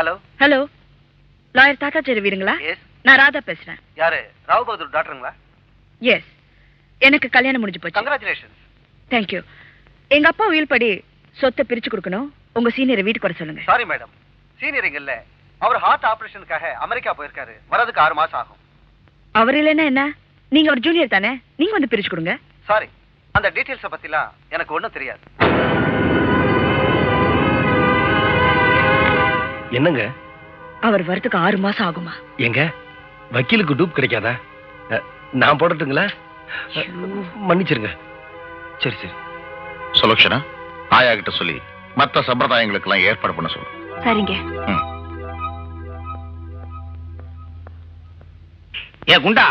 Hello hello lawyer தாத்தாச்சேரி வீடுங்களா? நான் ராதா பேசுறேன். யாரு? ராவ் பகதூர் டாக்டருங்களா? எஸ் எனக்கு கல்யாணம் முடிஞ்சு போச்சு. கங்க்ராச்சுலேஷன்ஸ் தேங்க்யூ எங்க அப்பா உயில் படி சொத்தை பிரிச்சு கொடுக்கணும். உங்க சீனியரை வீட்டுக்கு வர சொல்லுங்க. சாரி மேடம் சீனியர் இங்க இல்ல. அவர் ஹார்ட் ஆபரேஷனுக்காக அமெரிக்கா போயிருக்காரு. வரதுக்கு ஆறு மாசம் ஆகும். அவர் இல்லைன்னா என்ன? நீங்க ஒரு ஜூனியர் தானே? நீங்க வந்து பிரிச்சு கொடுங்க. சாரி அந்த டீடைல்ஸ பத்திலாம் எனக்கு ஒண்ணும் தெரியாது. என்னங்க? அவர் வரதுக்கு ஆறு மாசம் ஆகுமா? எங்க? வக்கீலுக்கு டூப் கிடைக்காதா? நான் போடட்டுங்களா? மன்னிச்சிருங்க. சரி சரி. சுலக்ஷனா ஆயா கிட்ட சொல்லி மத்த சம்பிரதாயங்களுக்கு எல்லாம் ஏற்பாடு பண்ண சொல்லு. சரிங்க. ஏ குண்டா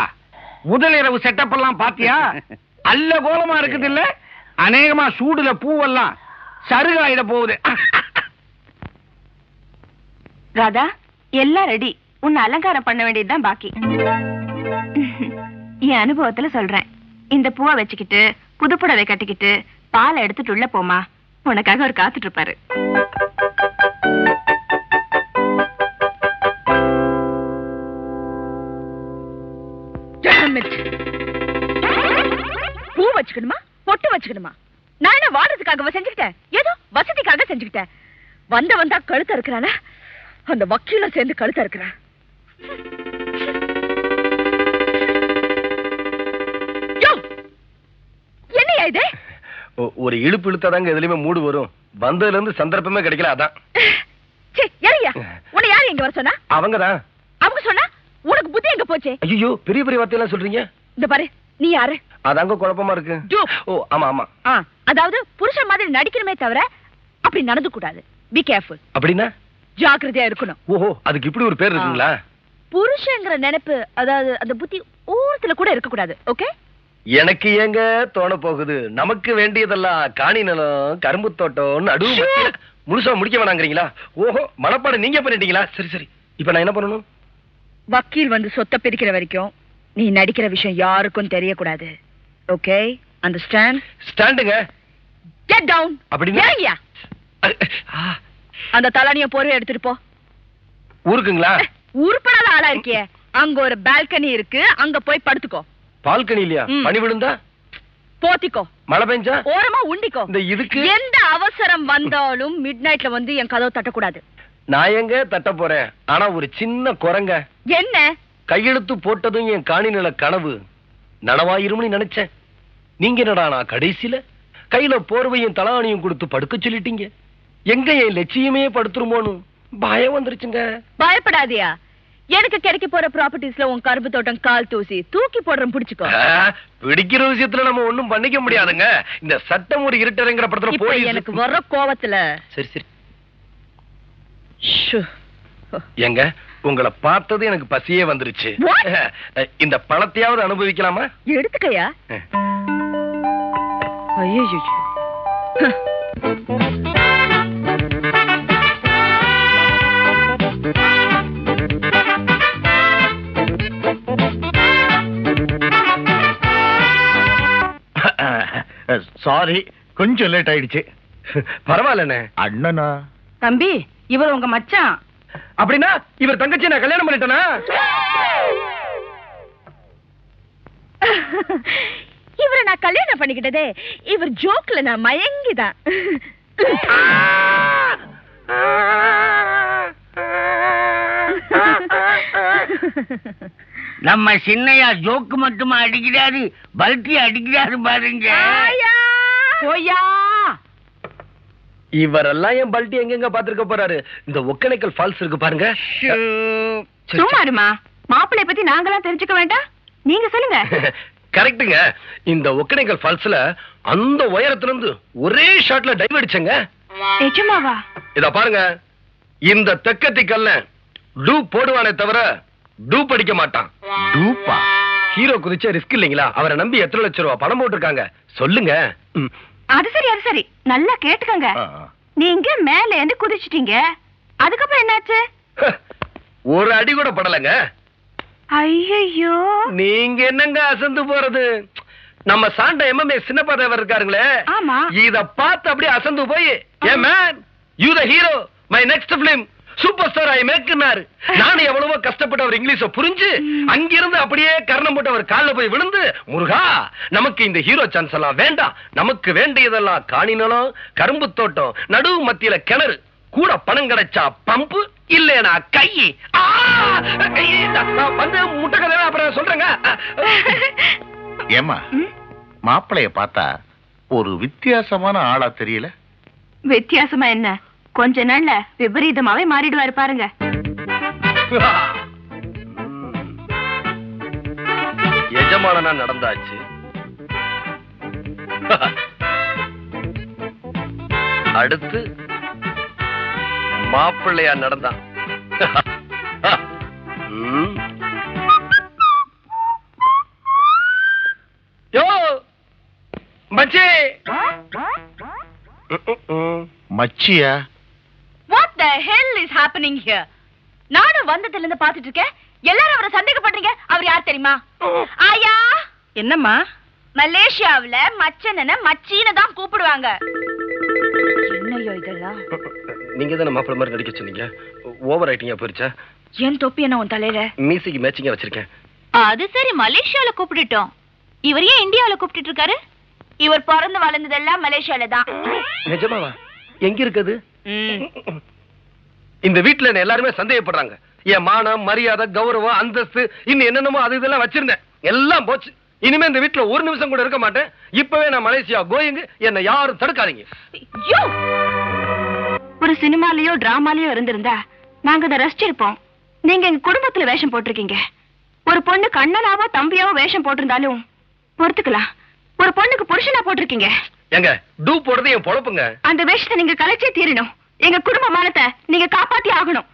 முதல் இரவு செட்டப் எல்லாம் பாத்தியா? அல்ல கோலமா இருக்குது இல்ல அநேகமா சூடுல பூவெல்லாம் சருகாயிட போகுது. ராதா எல்லாம் ரெடி உன்னை அலங்காரம் பண்ண வேண்டியதுதான் பாக்கி. என் அனுபவத்துல சொல்றேன். இந்த பூவை வச்சுக்கிட்டு புது புடவை கட்டிக்கிட்டு பாலை எடுத்துட்டு உள்ள போமா உனக்காக அவர் காத்துட்டு இருப்பாரு. பூ வச்சுக்கணுமா? பொட்டு வச்சுக்கணுமா? நான் என்ன வாடுறதுக்காக செஞ்சுக்கிட்டேன்? ஏதோ வசதிக்காக செஞ்சுக்கிட்டேன். வந்த வந்தா கழுத்த இருக்கிறான அந்த வக்கீல சேர்ந்து கழுத்த இருக்கிறேன் என்னையா இது? ஒரு இழுப்பு இழுத்தாதாங்க எதுலயுமே மூடு வரும். வந்ததுல இருந்து சந்தர்ப்பமே கிடைக்கல அதான். சே யாரையா? உன்னை யாரு இங்க வர சொன்னா? அவங்கதான். அவங்க சொன்னா? உனக்கு புத்தி எங்க போச்சு? ஐயோ பெரிய பெரிய வார்த்தையெல்லாம் சொல்றீங்க? இந்த பாரு நீ யாரு? அதாங்க குழப்பமா இருக்கு. ஓ ஆமா ஆமா. அதாவது புருஷன் மாதிரி நடிக்கணுமே தவிர அப்படி நடந்து கூடாது பி கேர்ஃபுல் அப்படின்னா? ஜாக்கிரதையா இருக்கணும். ஓஹோ அதுக்கு இப்படி ஒரு பேர் இருக்குங்களா? புருஷங்கிற நினைப்பு அதாவது அந்த புத்தி ஊரத்துல கூட இருக்க கூடாது ஓகே? எனக்கு ஏங்க தோண போகுது? நமக்கு வேண்டியதெல்லாம் காணி நிலம் கரும்பு தோட்டம் நடுவு மத்தியில முழுசா முடிக்க வேணாங்கிறீங்களா? ஓஹோ மனப்பாடம் நீங்க பண்ணிட்டீங்களா? சரி சரி. இப்ப நான் என்ன பண்ணணும்? வக்கீல் வந்து சொத்தை பிரிக்கிற வரைக்கும் நீ நடிக்கிற விஷயம் யாருக்கும் தெரியக்கூடாது ஓகே? அண்டர்ஸ்டாண்ட் ஸ்டாண்டுங்க கெட் டவுன் அப்படின்னா? அந்த தலானிய போர்வை எடுத்துட்டு போ. ஊருக்குங்களா? உருப்படாத ஆளா இருக்கியே. அங்க ஒரு பால்கனி இருக்கு அங்க போய் படுத்துக்கோ. பால்கனி இல்லையா. பனி விழுந்தா? போத்திக்கோ. மழை பெஞ்சா? ஓரமா உண்டிக்கோ. இந்த இதுக்கு? எந்த அவசரம் வந்தாலும் மிட் நைட்ல வந்து என் கதவை தட்டக்கூடாது. நான் எங்க தட்ட போறேன்? ஆனா ஒரு சின்ன குரங்க. என்ன? கையெழுத்து போட்டதும் என் காணி நில கனவு நனவாயிரும்னு நினைச்சேன். நீங்க என்னடா நான் கடைசியில? கையில போர்வையும் தலாணியும் கொடுத்து படுக்க சொல்லிட்டீங்க. எங்க என் லட்சியமே படுத்துருமோன்னு பயம் வந்துருச்சுங்க. பயப்படாதியா. எனக்கு கிடைக்க போற ப்ராப்பர்ட்டிஸ்ல உன் கரும்பு தோட்டம் கால் தூசி தூக்கி போடுறேன் பிடிச்சுக்கோ. பிடிக்கிற விஷயத்துல நம்ம ஒண்ணும் பண்ணிக்க முடியாதுங்க. இந்த சட்டம் ஒரு இருட்டரைங்கிற படத்துல போலீஸ் எனக்கு வர்ற கோவத்துல. சரி சரி. எங்க உங்களை பார்த்தது எனக்கு பசியே வந்துருச்சு? இந்த பணத்தையாவது அனுபவிக்கலாமா? எடுத்துக்கயா? ஐயோ சாரி கொஞ்சம் லேட் ஆயிடுச்சு. பரவாயில்லண்ணே. அண்ணனா? தம்பி இவர் உங்க மச்சான். அப்படின்னா இவர் தங்கச்சி நான் கல்யாணம் பண்ணிட்டேனா? இவரை நான் கல்யாணம் பண்ணிக்கிட்டதே இவர் ஜோக்ல நான் மயங்கிதான். நம்ம சின்னையா ஜோக்கு மட்டுமா அடிக்கிறாரு? பல்ட்டி அடிக்கிறாரு பாருங்க! போயா இவரெல்லாம் என் பல்ட்டி எங்கெங்க பாத்துருக்க போறாரு? இந்த ஒக்கனைக்கல் ஃபால்ஸ் இருக்கு பாருங்க. சரி, சும்மா இருமா மாப்பிள்ளை பத்தி நாங்களாம் தெரிஞ்சுக்க வேண்டாம்? நீங்க சொல்லுங்க. கரெக்ட்டுங்க. இந்த ஒக்கனைக்கல் ஃபால்ஸ்ல அந்த உயரத்துல இருந்து ஒரே ஷாட்ல டைவ் அடிச்சங்க. நிஜமாவா? இத பாருங்க. இந்த தெக்கத்தி கல்ல டூ போடுவானே தவிர டூ படிக்க மாட்டான். டூப்பா? ஹீரோ குதிச்ச ரிஸ்க் இல்லைங்களா? அவரை நம்பி எத்தனை லட்சம் ரூபாய் பணம் போட்டிருக்காங்க. சொல்லுங்க. அது சரி அது சரி. நல்லா கேட்டுக்கங்க. நீங்க மேல இருந்து குதிச்சிட்டீங்க. அதுக்கப்புறம் என்னாச்சு? ஒரு அடி கூட படலைங்க. ஐயோ நீங்க என்னங்க அசந்து போறது? நம்ம சாண்ட எம்எம்ஏ சின்னப்பா தேவர் இருக்காருங்களே. ஆமா. இத பார்த்து அப்படியே அசந்து போய் hey man you the hero my next film super star I மேக்குனாரு நானும் எவ்வளவோ கஷ்டப்பட்டு அவர் இங்கிலீஷ புரிஞ்சு அங்கிருந்து அப்படியே கர்ணம் போட்டு அவர் கால்ல போய் விழுந்து முருகா நமக்கு இந்த ஹீரோ சான்ஸ் எல்லாம் வேண்டாம். நமக்கு வேண்டியதெல்லாம் காணி நிலம் கரும்பு தோட்டம் நடுவு மத்தியில கிணறு கூட பணம் கிடைச்சா பம்பு இல்லனா கை. ஆ! நான் வந்து முட்டை கதை அப்புறம் சொல்றேங்க. ஏமா மாப்பிளைய பார்த்தா ஒரு வித்தியாசமான ஆளா தெரியல? வித்தியாசமா என்ன? கொஞ்ச நாள்ல விபரீதமாவே மாறிடுவாரு பாருங்க. எஜமானனா நடந்தாச்சு. அடுத்து மாப்பிள்ளையா நடந்தான். மச்சி. மச்சியா? ஹெல் இஸ் ஹேப்பனிங் ஹியர் நானும் வந்ததுல இருந்து பாத்துட்டு இருக்கேன் எல்லாரும் அவரை சந்தேகப்படுறீங்க. அவர் யார் தெரியுமா? ஆயா? என்னம்மா? மலேசியாவுல மச்சனன மச்சீன தான் கூப்பிடுவாங்க. என்னையோ இதெல்லாம்? நீங்க தானே மாப்பிள்ளை மாதிரி நடிக்க சொன்னீங்க? ஓவர் ஆயிட்டிங்க போயிருச்சா? ஏன் தொப்பி என்ன உன் தலையில? மீசிக்கு மேட்சிங்கா வச்சிருக்கேன். அது சரி மலேசியால கூப்பிட்டுட்டோம். இவர் ஏன் இந்தியாவுல கூப்பிட்டு இருக்காரு இவர் பிறந்து வளர்ந்ததெல்லாம் மலேசியால தான். நிஜமாவா? எங்க இருக்குது? இந்த வீட்டுல என்ன எல்லாருமே சந்தேகப்படுறாங்க. என் மானம் மரியாதை கௌரவம் அந்தஸ்து இன்னும் என்னென்னமோ அது இதெல்லாம் வச்சிருந்தேன். எல்லாம் போச்சு. இனிமே இந்த வீட்டுல ஒரு நிமிஷம் கூட இருக்க மாட்டேன். இப்பவே நான் மலேசியா கோயிங் என்னை யாரும் தடுக்காதீங்க. ஒரு சினிமாலயோ டிராமாலயோ இருந்திருந்தா நாங்க அதை ரசிச்சிருப்போம் நீங்க எங்க குடும்பத்துல வேஷம் போட்டிருக்கீங்க. ஒரு பொண்ணு கண்ணனாவோ தம்பியாவோ வேஷம் போட்டிருந்தாலும் பொறுத்துக்கலாம். ஒரு பொண்ணுக்கு புருஷனா போட்டிருக்கீங்க. எங்க டூ போடுறது என் பொழப்புங்க. அந்த வேஷத்தை நீங்க கலைச்சே தீரணும். எங்க குடும்ப மானத்தை நீங்க காப்பாத்தி ஆகணும்.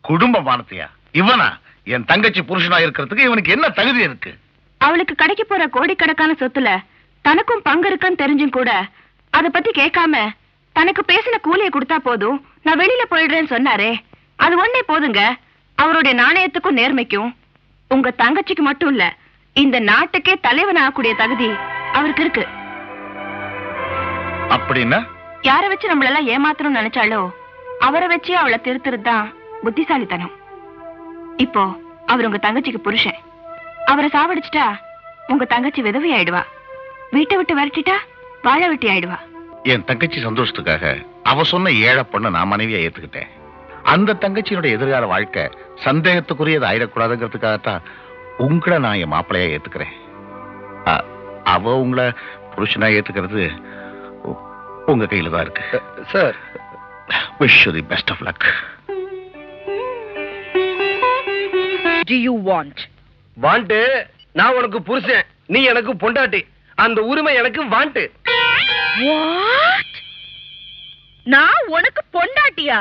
குடும்ப மானத்தையா? இவனா? என் தங்கச்சி புருஷனா இருக்கிறதுக்கு இவனுக்கு என்ன தகுதி இருக்கு? அவளுக்கு கிடைக்க போற கோடிக்கணக்கான சொத்துல தனக்கும் பங்கு இருக்குன்னு தெரிஞ்சும் கூட அத பத்தி கேட்காம தனக்கு பேசின கூலியை கொடுத்தா போதும். நான் வெளியில போயிடுறேன்னு சொன்னாரே. அது ஒண்ணே போதுங்க. அவருடைய நாணயத்துக்கும் நேர்மைக்கும். உங்க தங்கச்சிக்கு மட்டும் இல்ல இந்த நாட்டுக்கே தலைவன் ஆகக்கூடிய தகுதி அவருக்கு இருக்கு. அப்படின்னா? யார வச்சு நம்மளெல்லாம் ஏமாத்தணும்னு நினைச்சாலோ அவரை வச்சு அவளை திருத்துறதுதான் புத்திசாலித்தனம். இப்போ அவர் உங்க தங்கச்சிக்கு புருஷன். அவரை சாவடிச்சிட்டா உங்க தங்கச்சி விதவி ஆயிடுவா. வீட்டை விட்டு விரட்டிட்டா வாழ வெட்டி ஆயிடுவா. என் தங்கச்சி சந்தோஷத்துக்காக அவ சொன்ன ஏழை பொண்ணை நான் மனைவியா ஏத்துக்கிட்டேன். அந்த தங்கச்சியினுடைய எதிர்கால வாழ்க்கை சந்தேகத்துக்குரியது ஆயிடக்கூடாதுங்கிறதுக்காகத்தான் உங்களை நான் என் மாப்பிள்ளையா ஏத்துக்கிறேன். அவ உங்களை புருஷனா ஏத்துக்கிறது உங்க கையில தான் இருக்கு. Sir. Wish the best of luck to you want want நான் உனக்கு புருஷன் நீ எனக்கு பொண்டாட்டி. அந்த உரிமை எனக்கு வாண்டு வாட் நான் உனக்கு பொண்டாட்டியா?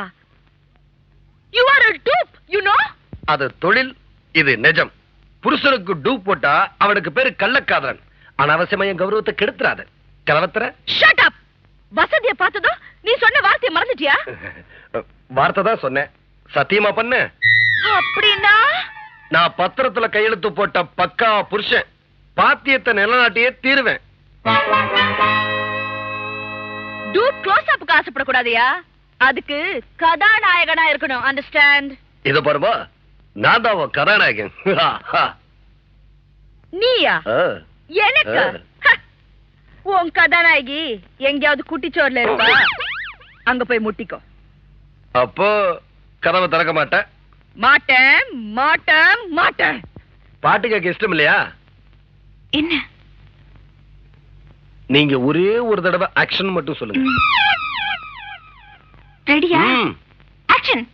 You are a dupe you know? அது தொழில் இது நிஜம். புருஷனுக்கு டூ போட்டா அவனுக்கு பேரு கள்ளக்காதலன். அனாவசியமா என் கௌரவத்தை கெடுத்துறாத. கலவத்துற? Shut up! வசதியை பார்த்ததும் நீ சொன்ன வார்த்தையை மறந்துட்டியா? வார்த்தை தான் சொன்னேன். சத்தியமா பண்ண? அப்படின்னா? நான் பத்திரத்துல கையெழுத்து போட்ட பக்கா புருஷன் பாத்தியத்தை நிலநாட்டியே தீருவேன். டூ க்ளோஸ் அப்புக்கு ஆசைப்படக்கூடாதயா? அதுக்கு கதாநாயகனா இருக்கணும் அண்டர்ஸ்டாண்ட் இத பாருமா நான் தான் கதாநாயகன். நீயா. எனக்கு! உன் கதாநாயகி எங்கேயாவது குட்டிச்சோர்ல இருப்பா அங்க போய் முட்டிக்கோ. அப்போ கதவை திறக்க மாட்டேன். மாட்டேன் மாட்டேன் மாட்டேன். பாட்டு கேட்க இஷ்டம் இல்லையா? என்ன? நீங்க ஒரே ஒரு தடவை ஆக்ஷன் மட்டும் சொல்லுங்க. ரெடியா. ஆக்ஷன்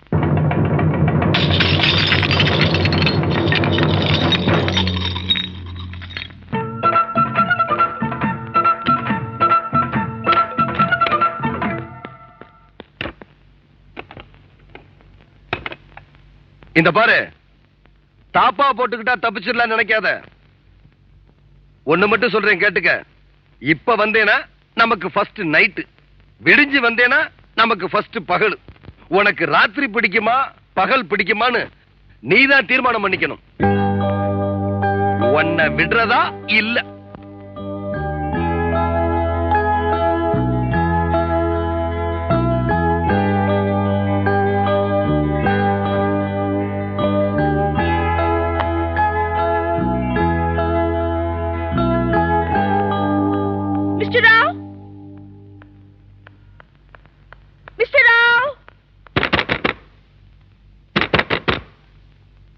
இந்த பாரு. தாப்பா போட்டுக்கிட்டா தப்பிச்சிடலாம் நினைக்காத. ஒண்ணு மட்டும் சொல்றேன் கேட்டுக்க. இப்ப வந்தேனா நமக்கு ஃபர்ஸ்ட் நைட்டு விடிஞ்சு வந்தேனா நமக்கு ஃபர்ஸ்ட் பகல். உனக்கு ராத்திரி பிடிக்குமா பகல் பிடிக்குமான்னு நீதான் தீர்மானம் பண்ணிக்கணும். உன்னை விடுறதா இல்ல?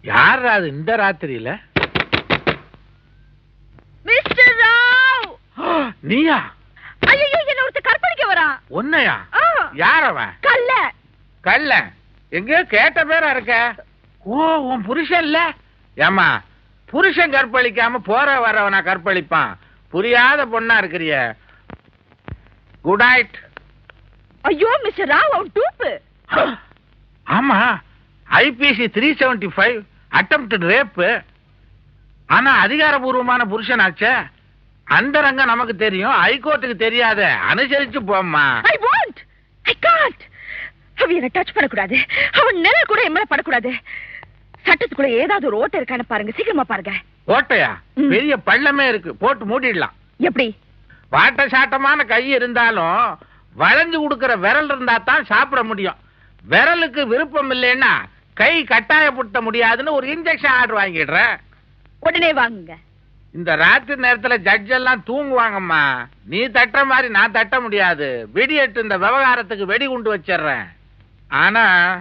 யார் அது இந்த ராத்திரியில? மிஸ்டர் ராவ்! நீயா? ஐயோ என்ன ஒருத்தர் கற்பழிக்க வரான் உன்னையா? ஆ, யார் அவன்? கல்ல கல்ல எங்கேயோ கேட்ட பேரா இருக்க? ஓ உன் புருஷன் இல்ல? ஏமா புருஷன் கற்பழிக்காம போற வரவனா கற்பழிப்பான். புரியாத பொண்ணா இருக்கிறிய. குட் நைட் ஐயோ மிஸ்டர் ராவ் அவன் டூப்பு. ஆமா IPC three seventy five attempt rape ஆனா அதிகாரபூர்வமான புருஷனாச்சே அந்த ரங்கம் நமக்கு தெரியும். ஹைகோர்ட்டுக்கு தெரியாத. அனுசரிச்சு போம்மா. ஐ வாண்ட் ஐ காண்ட் அவன் என்ன டச் பண்ணக்கூடாது. அவன் நிழல் கூட என் மேல படக்கூடாது. சட்டத்துக்குள்ள ஏதாவது ஒரு ஓட்டை இருக்கான்னு பாருங்க. சீக்கிரமா பாருங்க. ஓட்டையா. பெரிய பள்ளமே இருக்கு. போட்டு மூடிடலாம். எப்படி? வாட்ட சாட்டமான கை இருந்தாலும் வளைஞ்சு கொடுக்கிற விரல் இருந்தா தான் சாப்பிட முடியும். விரலுக்கு விருப்பம் இல்லைன்னா கை கட்டாயப்படுத்த முடியாதுன்னு ஒரு இன்ஜெக்ஷன் ஆர்டர் வாங்கிடுறேன் உடனே வாங்குங்க. இந்த ராத்திரி நேரத்துல ஜட்ஜ் எல்லாம் தூங்குவாங்கம்மா. நீ தட்டுற மாதிரி நான் தட்ட முடியாது. வெடியட்டு இந்த விவகாரத்துக்கு வெடி குண்டு வச்சிடுறேன். ஆனா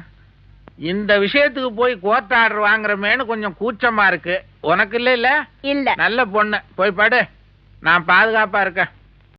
இந்த விஷயத்துக்கு போய் கோர்ட் ஆர்டர் வாங்குறமேன்னு கொஞ்சம் கூச்சமா இருக்கு. உனக்கு இல்ல இல்ல? இல்ல. நல்ல பொண்ணு. போய் படு. நான் பாதுகாப்பா இருக்கேன்.